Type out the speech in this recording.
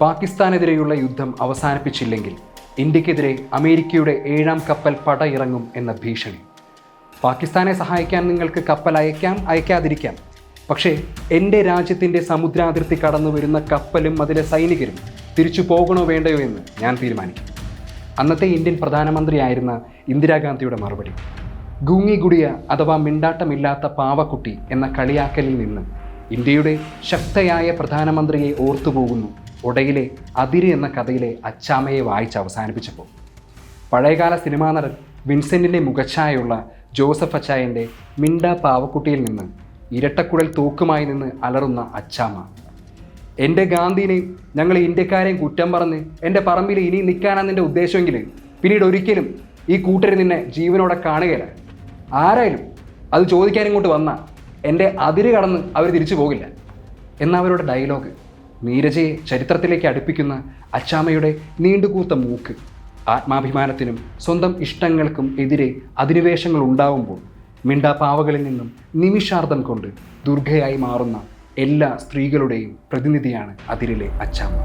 പാകിസ്ഥാനെതിരെയുള്ള യുദ്ധം അവസാനിപ്പിച്ചില്ലെങ്കിൽ ഇന്ത്യക്കെതിരെ അമേരിക്കയുടെ ഏഴാം കപ്പൽ പടയിറങ്ങും എന്ന ഭീഷണി. പാകിസ്ഥാനെ സഹായിക്കാൻ നിങ്ങൾക്ക് കപ്പൽ അയക്കാം അയക്കാതിരിക്കാം. പക്ഷേ എന്റെ രാജ്യത്തിന്റെ സമുദ്രാതിർത്തി കടന്നു വരുന്ന കപ്പലും അതിലെ സൈനികരും തിരിച്ചു പോകണോ വേണ്ടയോ എന്ന് ഞാൻ തീരുമാനിക്കും. അന്നത്തെ ഇന്ത്യൻ പ്രധാനമന്ത്രിയായിരുന്ന ഇന്ദിരാഗാന്ധിയുടെ മറുപടി. ഗൂങ്ങിഗുടിയ അഥവാ മിണ്ടാട്ടമില്ലാത്ത പാവക്കുട്ടി എന്ന കളിയാക്കലിൽ നിന്ന് ഇന്ത്യയുടെ ശക്തയായ പ്രധാനമന്ത്രിയെ ഓർത്തുപോകുന്നു ഒടയിലെ അതിര് എന്ന കഥയിലെ അച്ചാമയെ വായിച്ച് അവസാനിപ്പിച്ചപ്പോൾ. പഴയകാല സിനിമാ നടൻ വിൻസെന്റിന്റെ മുഖച്ഛായുള്ള ജോസഫ് അച്ചായന്റെ മിണ്ട പാവക്കുട്ടിയിൽ നിന്ന് ഇരട്ടക്കുഴൽ തൂക്കുമായി നിന്ന് അലറുന്ന അച്ചാമ്മ. എന്റെ ഗാന്ധിനെയും ഞങ്ങൾ ഇന്ത്യക്കാരെയും കുറ്റം പറഞ്ഞ് എന്റെ പറമ്പിൽ ഇനി നിൽക്കാനാണ് നിന്റെ ഉദ്ദേശമെങ്കിൽ പിന്നീട് ഒരിക്കലും ഈ കൂട്ടർ നിന്നെ ജീവനോടെ കാണുകയില്ല. ആരായാലും അത് ചോദിക്കാൻ ഇങ്ങോട്ട് വന്ന എന്റെ അതിര് കടന്ന് അവർ തിരിച്ചു പോകില്ല എന്നവരുടെ ഡയലോഗ് നീരജയെ ചരിത്രത്തിലേക്ക് അടുപ്പിക്കുന്ന അച്ചാമ്മയുടെ നീണ്ടുകൂത്ത മൂക്ക്. ആത്മാഭിമാനത്തിനും സ്വന്തം ഇഷ്ടങ്ങൾക്കും എതിരെ അധിനിവേശങ്ങൾ ഉണ്ടാവുമ്പോൾ മിണ്ടാപ്പാവകളിൽ നിന്നും നിമിഷാർദ്ധം കൊണ്ട് ദുർഗയായി മാറുന്ന എല്ലാ സ്ത്രീകളുടെയും പ്രതിനിധിയാണ് അതിരിലെ അച്ചാമ്മ.